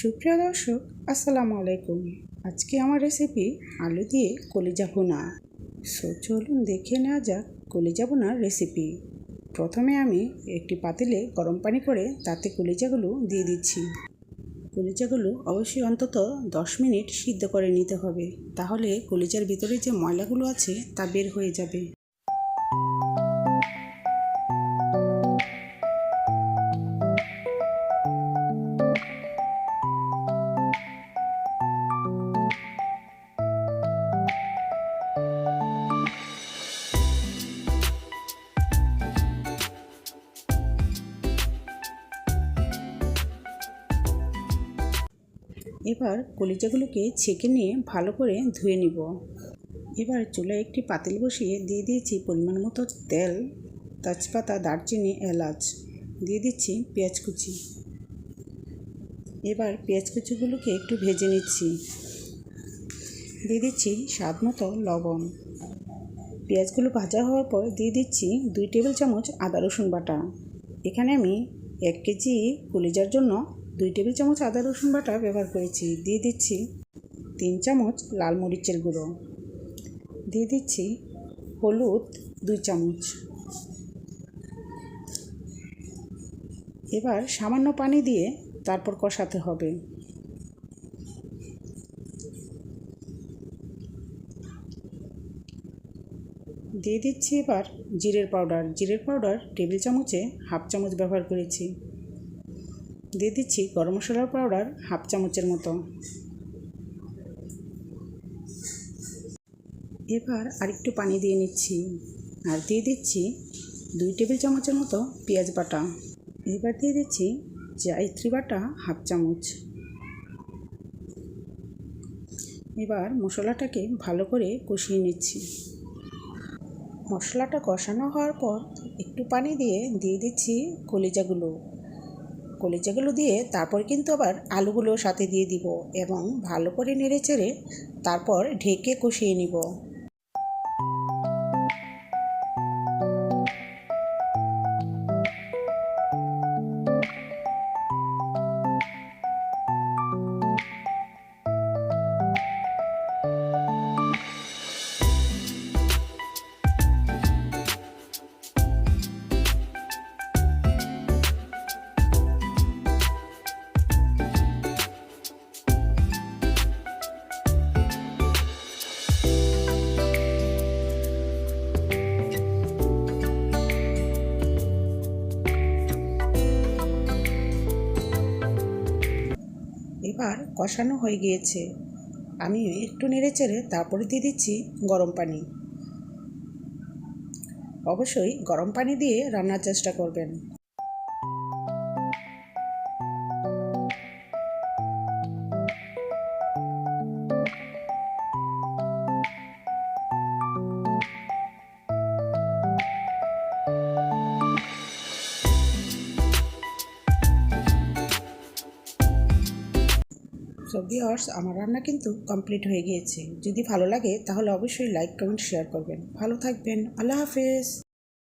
সুপ্রিয় দর্শক, আসসালামু আলাইকুম। আজকে আমার রেসিপি আলু দিয়ে কলিজা ভুনা। সো চলুন দেখে নেওয়া যাক কলিজা ভুনার রেসিপি প্রথমে আমি একটি পাতিলে গরম পানি করে তাতে কলিজাগুলো দিয়ে দিচ্ছি। কলিজাগুলো অবশ্যই অন্তত দশ মিনিট সিদ্ধ করে নিতে হবে। তাহলে কলিজার ভিতরে যে ময়লাগুলো আছে তা বের হয়ে যাবে। এবার কলিজাগুলোকে ছেঁকে নিয়ে ভালো করে ধুয়ে নিব। এবার চুলায় একটি পাতিল বসিয়ে দিয়ে দিয়েছি পরিমাণ মতো তেল, তেজপাতা, দারচিনি, এলাচ, দিয়ে দিচ্ছি পেঁয়াজ কুচি। এবার পেঁয়াজ কুচিগুলোকে একটু ভেজে নিচ্ছি। দিয়ে দিচ্ছি স্বাদ মতো লবণ। পেঁয়াজগুলো ভাজা হওয়ার পর দিয়ে দিচ্ছি দুই টেবিল চামচ আদা রসুন বাটা। এখানে আমি এক কেজি কলিজার জন্য দুই টেবিল চামচ আদা, রসুন বাটা ব্যবহার করেছি। দিয়ে দিচ্ছি তিন চামচ লাল মরিচের গুঁড়ো। দিয়ে দিচ্ছি হলুদ দুই চামচ। এবার সামান্য পানি দিয়ে তারপর কষাতে হবে। দিয়ে দিচ্ছি এবার জিরের পাউডার। জিরের পাউডার টেবিল চামচে হাফ চামচ ব্যবহার করেছি। দিয়ে দিচ্ছি গরম মশলার পাউডার হাফ চামচের মতো। এবার আরেকটু পানি দিয়ে নিচ্ছি আর দিয়ে দিচ্ছি দুই টেবিল চামচের মতো পেঁয়াজ বাটা। এবার দিয়ে দিচ্ছি জায়ত্রী বাটা হাফ চামচ। এবার মশলাটাকে ভালো করে কষিয়ে নিচ্ছি। মশলাটা কষানো হওয়ার পর একটু পানি দিয়ে দিয়ে দিচ্ছি কলিজাগুলো। কলিজাগুলো দিয়ে তারপর কিন্তু আবার আলুগুলো সাথে দিয়ে দিব এবং ভালো করে নেড়ে চেড়ে তারপর ঢেকে কষিয়ে নিব। এবার কষানো হয়ে গিয়েছে। আমি একটু নেড়ে চেড়ে তারপরে দিয়ে দিচ্ছি গরম পানি। অবশ্যই গরম পানি দিয়ে রান্নার চেষ্টা করবেন। সো ভিওর্স আমার রান্না কিন্তু কমপ্লিট হয়ে গিয়েছে। যদি ভালো লাগে, তাহলে অবশ্যই লাইক কমেন্ট শেয়ার করবেন। ভালো থাকবেন। আল্লাহ হাফেজ।